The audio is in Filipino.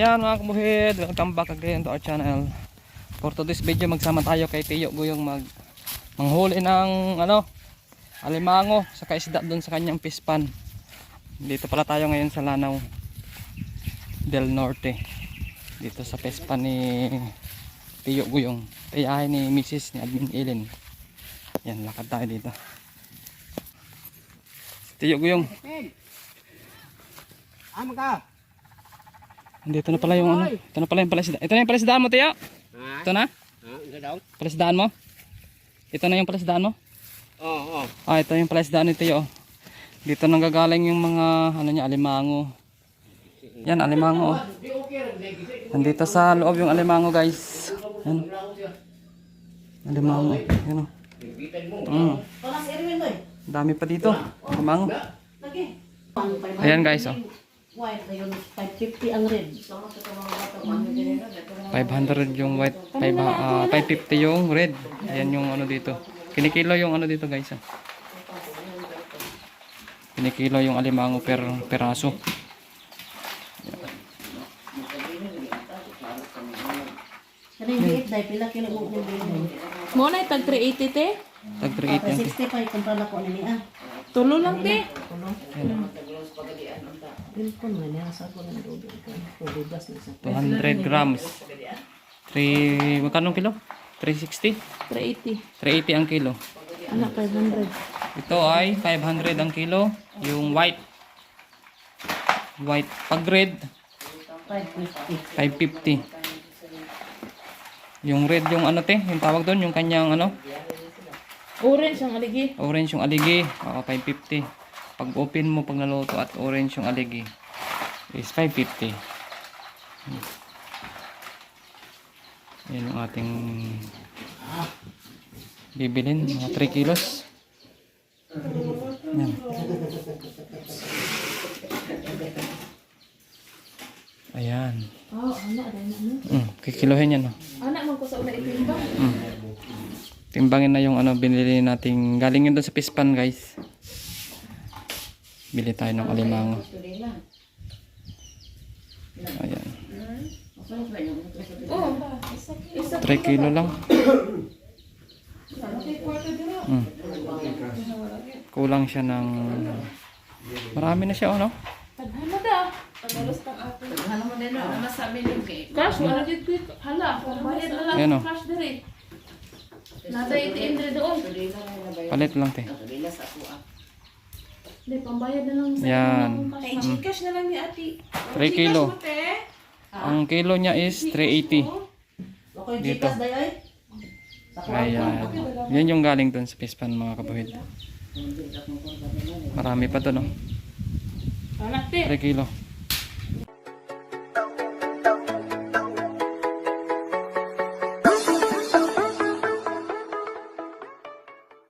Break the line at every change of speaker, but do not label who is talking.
Ayan mga kamuhid, welcome back again to our channel. For today's video, magsama tayo kay Tiyo Guyong mag manghuli ng ano, alimango sa kaisda doon sa kanyang pispan. Dito pala tayo ngayon sa Lanao del Norte. Dito sa pispan ni Tiyo Guyong. Tiyahin ni Mrs. ni Admin Ellen. Yan, lakad tayo dito. Tiyo Guyong.
Amo ka.
Dito na pala yung ano. Ito na pala yung palasidaan. Ito na yung palasidaan mo, Tiyo.
Ha?
Ito na?
Ha? Ano daw?
Palasidaan mo? Ito na yung palasidaan mo?
Oo, oo.
Ah, ito yung palasidaan ni Tiyo. Dito nanggagaling yung mga ano niya, alimango. Yan, alimango. oh. Nandito sa loob yung alimango, guys. Yan. Alimango. Yan oh. Mm.
Doy.
Dami pa dito. Alimango. Ayan, guys, oh.
White na yun, 550 ang red. Sama sa mga bata, mga ganyan na,
500 yung white, 5, ah, 550 yung red. Ayan yung ano dito. Kinikilo yung ano dito, guys. ah. Kinikilo yung alimango per peraso.
Pila kilo mo mo bilhin.
Mo na tag 380 te.
Tag 380
Kapag
yan.
65 kumpara na ko ni ah.
Tulo lang te.
Bilkon man ya sa ko ng dodo na sa.
200 grams. 3, magkano kilo? 360?
380.
380 ang kilo.
Anak 500.
Ito ay 500 ang kilo. Yung white. White. Pag red,
550.
550. Yung red yung ano te, yung tawag doon, yung kanyang ano,
Orange ang aligi.
orange yung aligi, oo, 550. Pag open mo pag naluto at orange yung aligi is 550. Hmm. Yan yung ating bibilin, mga 3 kilos. Yan. Ayan.
Oh, anak.
Mm, kikilohin yan. Oh.
Anak man ko sa una itimbang.
Mm. Timbangin na yung ano binili nating galing yun doon sa Pispan guys. Bili tayo ng alimango. Ayan.
Oh.
3 kilo lang. Mm. Kulang siya ng marami na siya oh no?
Hala da. Panalos tang ato. Hala mo din na sa amin yung cake. Cash wala gid quick. Hala, bayad na lang
oh.
cash dire. Nada ATM dire doon.
Palit lang te.
Di pambayad na lang sa
Yan.
Ay, cash na lang ni ate.
3 kilo. Ang kilo niya is 380.
Okay,
Dito. Ayan. Yan yung galing doon sa Pispan mga kabuhid. Marami pa to no?
Anak te.
3 kilo.